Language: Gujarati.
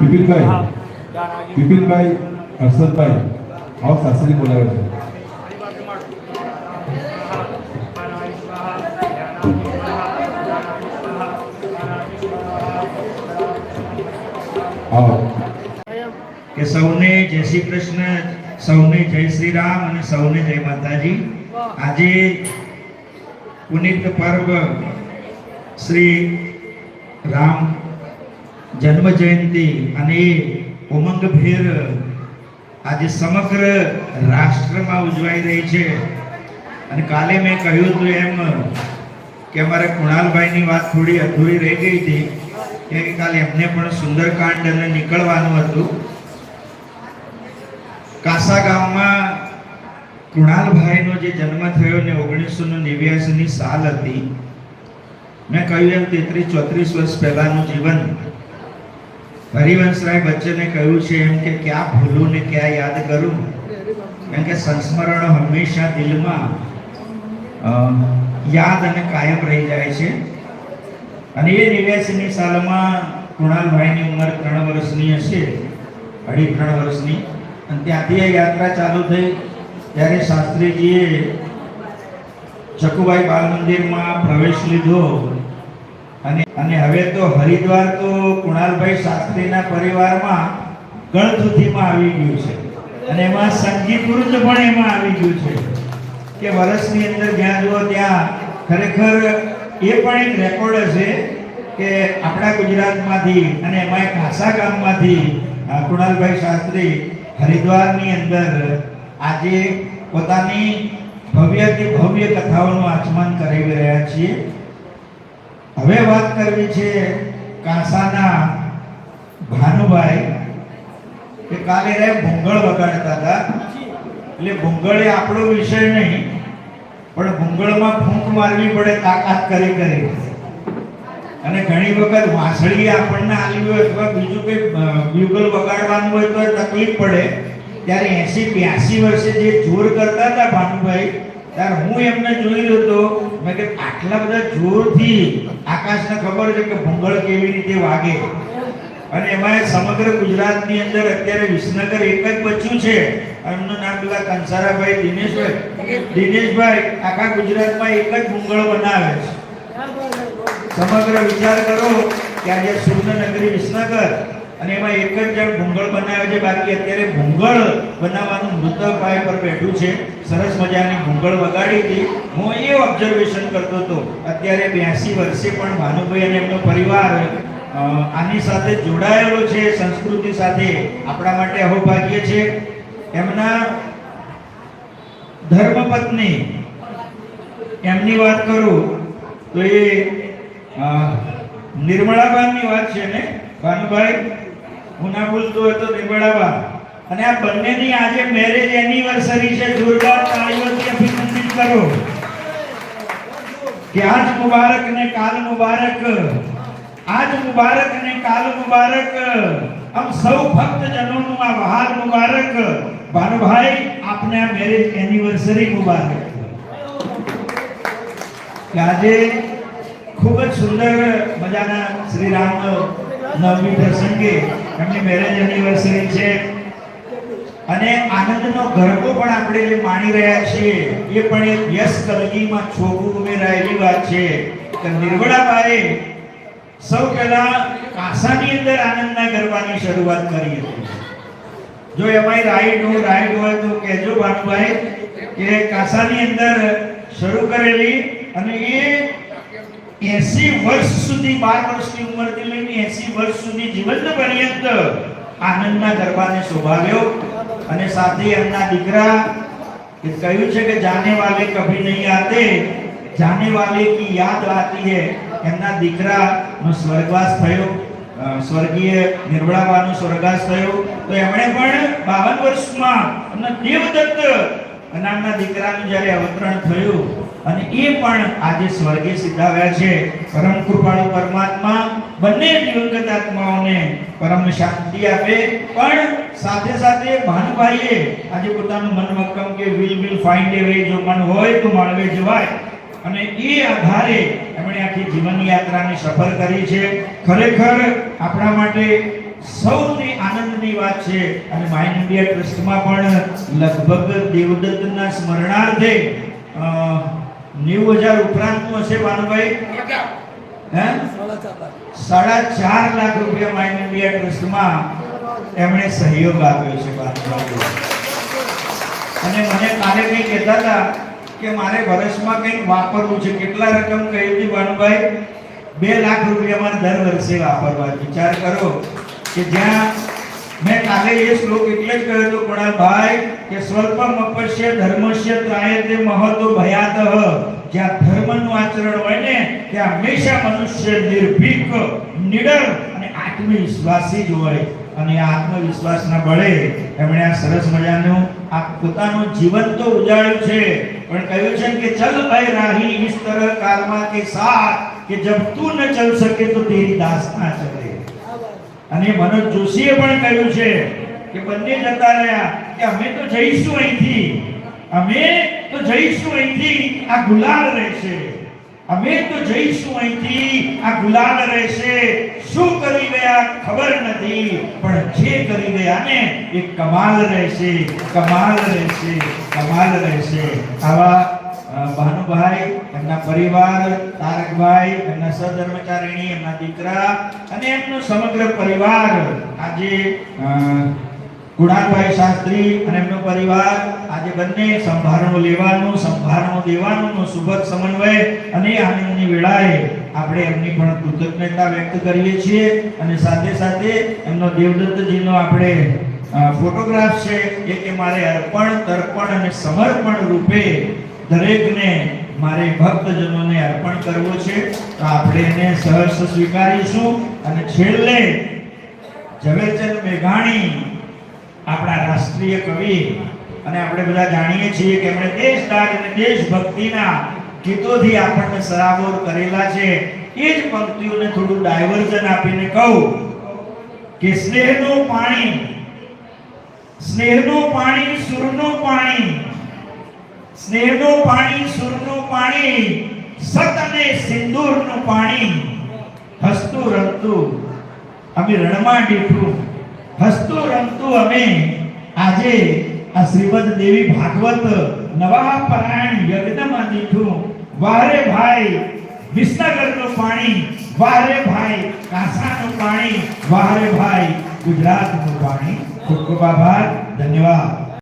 વિપિનભાઈ વિપિનભાઈ હર્ષદભાઈ આવો સાસરી બોલાવે છે. કે સૌને જય શ્રી કૃષ્ણ સૌને જય શ્રી રામ અને સૌને જય માતાજી. આજે પુનિત પર્વ શ્રી રામ જન્મ જયંતિ અને ઉમંગભેર આજે સમગ્ર રાષ્ટ્રમાં ઉજવાઈ રહી છે. અને કાલે મેં કહ્યું હતું એમ કે અમારે કુણાલભાઈની વાત થોડી અધૂરી રહી ગઈ હતી, કે કાલે એમને પણ સુંદરકાંડ અને નીકળવાનું હતું. કાસા ગામમાં કૃણાલભાઈનો જે જન્મ થયો ને ઓગણીસો નેવ્યાસીની સાલ હતી. મેં કહ્યું એમ તેત્રીસ ચોત્રીસ વર્ષ પહેલાનું જીવન હરિવંશરાય બચ્ચને કહ્યું છે એમ કે ક્યાં ભૂલું ને ક્યાં યાદ કરું? કેમ કે સંસ્મરણો હંમેશા દિલમાં યાદ અને કાયમ રહી જાય છે. અને એ નેવ્યાસીની સાલમાં કૃણાલભાઈની ઉંમર ત્રણ વર્ષની હશે અઢી ત્રણ વર્ષની. અને ત્યાંથી એ યાત્રા ચાલુ થઈ. ત્યારે શાસ્ત્રીજીએ ચકુભાઈ બાલ મંદિરમાં પ્રવેશ લીધો. અને અને હવે તો હરિદ્વાર તો કુણાલભાઈ શાસ્ત્રીના પરિવારમાં ગણતુથીમાં આવી ગયું છે. અને એમાં સંગીત વૃંદ પણ એમાં આવી ગયું છે. કે વર્ષની અંદર જ્યાં જુઓ ત્યાં ખરેખર એ પણ એક રેકોર્ડ હશે કે આપણા ગુજરાતમાંથી અને એમાં ખાસા ગામમાંથી કુણાલભાઈ શાસ્ત્રી હરિદ્વારની અંદર આજે પોતાની ભવ્યથી ભવ્ય કથાઓનું આચમન કરાવી રહ્યા છીએ. હવે વાત કરવી છે કાંસાના ભાનુભાઈ, કે કાલે રે ભૂંગળ વગાડતા હતા. એટલે ભૂંગળ એ આપણો વિષય નહીં, પણ ભૂંગળમાં ફૂંક મારવી પડે તાકાત કરી કરી. અને ઘણી વખત વાંસળી આપણને આલવી હોય અથવા બીજું કંઈ બ્યુગલ વગાડવાનું હોય તો તકલીફ પડે. ત્યારે એસી બ્યાસી વર્ષે જે જોર કરતા હતા ભાનુભાઈ ત્યારે હું એમને જોયું હતો મેં કે આટલા બધા જોરથી આકાશને ખબર છે કે ભૂંગળ કેવી રીતે વાગે. અને એમાં સમગ્ર ગુજરાતની અંદર અત્યારે વિસનગર એક જ બચ્યું છે. એમનું નામ પેલા કંસારાભાઈ દિનેશભાઈ. દિનેશભાઈ આખા ગુજરાતમાં એક જ ભૂંગળ બનાવે છે. સમગ્ર વિચાર કરો કે આજે સુરનગરી વિસનગર અને એમાં એક જ જણ ભૂંગળ બનાવે છે બાકી અત્યારે ભૂંગળ બનાવવાનું મૃતપાય પર બેઠું છે. સરસ મજાની ભૂંગળ વગાડી હતી. હું એ ઓબ્ઝર્વેશન કરતો હતો. અત્યારે બ્યાસી વર્ષે પણ ભાનુભાઈ અને એમનો પરિવાર આની સાથે જોડાયેલો છે સંસ્કૃતિ સાથે આપણા માટે અહોભાગ્ય છે. એમના ધર્મપત્ની એમની વાત કરું તો એ અ, નિર્મળાબાની વાત છે ને ભાનુભાઈ? હું ના હોય તો નિર્મળાબા અને આ બંનેની આજે મેરેજ એનિવર્સરી છે. જોરદાર તાળીઓથી અભિનંદિત કરો. કે આજ મુબારક ને કાલ મુબારક. આજ મુબારક ને કાલ મુબારક. આમ સૌ ભક્ત જનોનું આ વહાલ મુબારક. ભાનુભાઈ, આપને આ મેરેજ એનિવર્સરી મુબારક. કે આજે ખૂબ જ સુંદર મજાના શ્રી રામ નવમી પ્રસંગે એમની મેરેજ એનિવર્સરી છે. અને આનંદનો ગરબો પણ આપણે માણી રહ્યા છીએ, એ પણ એક યસ કલગીમાં છોકું ઉમેરાયેલી વાત છે. કે નિર્વળાબાએ સૌ પહેલા કાસાની અંદર આનંદના ગરબાની શરૂઆત કરી હતી. જો એમાંય રાઈડ હોય રાઈડ હોય તો કહેજો ભાનુભાઈ કે કાસાની અંદર શરૂ કરેલી અને એ એસી વર્ષ સુધી બાર વર્ષની ઉંમરથી લઈને એસી વર્ષ સુધી જીવન પર્યંત આનંદના ગરબાને શોભાવ્યો. અને સાથે એમના દીકરા એ કહ્યું છે કે જાને વાલે કભી નહીં આતે, જાને વાલે કી યાદ આતી હે. એમના દીકરાનો સ્વર્ગવાસ થયો. સ્વર્ગીય નિર્મળાબાનો સ્વર્ગવાસ થયો. તો એમણે પણ બાવન વર્ષમાં એમના દેવદત્ત નામના દીકરાનું જ્યારે અવતરણ થયું અને એ પણ આજે સ્વર્ગે સિદ્ધાવ્યા છે. પરમ કૃપાળુ પરમાત્મા બંને દિવંગત આત્માઓને પરમ શાંતિ આપે. પણ સાથે સાથે ભાનુભાઈએ આજે પોતાનું મન મક્કમ કે will will find a way જો મન હોય તો માળવે જવાય. અને એ આધારે એમણે આખી જીવન યાત્રાની સફર કરી છે. ખરેખર આપણા માટે સૌથી આનંદની વાત છે. અને માઇન ઇન્ડિયા ટ્રસ્ટમાં પણ લગભગ દેવદત્તના સ્મરણાર્થે નેવું હજાર ઉપરાંતનું હશે ભાનુભાઈ. સાડા ચાર લાખ રૂપિયા માઇન ઇન્ડિયા ટ્રસ્ટમાં એમણે સહયોગ આપ્યો છે ભાનુભાઈ અને મને કાલે કંઈ કહેતા હતા કે મારે વર્ષમાં કંઈક વાપરવું છે. કેટલા રકમ કહી હતી ભાનુભાઈ? બે લાખ રૂપિયા મારે દર વર્ષે વાપરવા. વિચાર કરો કે જ્યાં મેં કાલે એ શ્લોક એટલે જ કહ્યો હતો કુણાલભાઈ કે સ્વલ્પમ અપશ્ય ધર્મસ્ય ત્રાયતે મહતો ભયાતઃ. જ્યાં ધર્મનું આચરણ હોય ને, ત્યાં હંમેશા મનુષ્ય નિર્ભીક, નિડર અને આત્મવિશ્વાસી જ હોય. અને આત્મવિશ્વાસના બળે એમણે આ સરસ મજાનું, આ પોતાનું જીવન તો ઉજાળ્યું છે. પણ કહ્યું છે કે ચલ ભાઈ રાહી ઇસ તરહ કારમાં કે સાથ, કે જબ તું ન ચલ સકે તો તેરી દાસના ચલે. અને મનોજ જોશીએ પણ કહ્યું છે કે બંને જતા રહ્યા કે અમે તો જઈશું અહીંથી. અમે તો જઈશું અહીંથી, આ ગુલાલ રહેશે. અમે તો જઈશું અહીંથી, આ ગુલાલ રહેશે. શું કરી ગયા ખબર નથી, પણ જે કરી ગયા ને એ કમાલ રહેશે કમાલ રહેશે કમાલ રહેશે. આવા ભાનુભાઈ એમના પરિવાર તારકભાઈ એમના સહધર્મચારીણી એમના દીકરા અને એમનો સમગ્ર પરિવાર આજે અ, કુણાલભાઈ શાસ્ત્રી અને એમનો પરિવાર આજે બંને સંભારણો લેવાનું સંભારણો દેવાનું સુભગ સમન્વય અને આનંદની વેળાએ આપણે એમની પણ કૃતજ્ઞતા વ્યક્ત કરીએ છીએ અને સાથે સાથે એમનો દેવદત્તજીનો આપણે ફોટોગ્રાફ છે એ કે મારે અર્પણ તર્પણ અને સમર્પણ રૂપે દરેકને મારે ભક્તજનોને અર્પણ કરવો છે, તો આપણે એને સહર્ષ સ્વીકારીશું. અને છેલ્લે ઝવેરચંદ મેઘાણી, આપણા રાષ્ટ્રીય કવિ, અને આપણે બધા જાણીએ છીએ કે એમણે દેશદાગ અને દેશભક્તિના ગીતોથી આપણને સરાબોર કરેલા છે. એ જ પંક્તિઓને થોડું ડાયવર્ઝન આપીને કહું કે સ્નેહનું પાણી સ્નેહનું પાણી, સુરનું પાણી સ્નેહનું પાણી, સુરનું પાણી, સત અને સિંદૂરનું પાણી. હસતું રમતું અમે રણમાં દીઠું હસતું રમતું અમે આજે આ શ્રીમદ દેવી ભાગવત નવા પરાયણ યજ્ઞમાં દીઠું વારે ભાઈ વિસનગરનું પાણી, વારે ભાઈ કાંસાનું પાણી, વારે ભાઈ ગુજરાતનું પાણી. ખૂબ ખૂબ આભાર, ધન્યવાદ.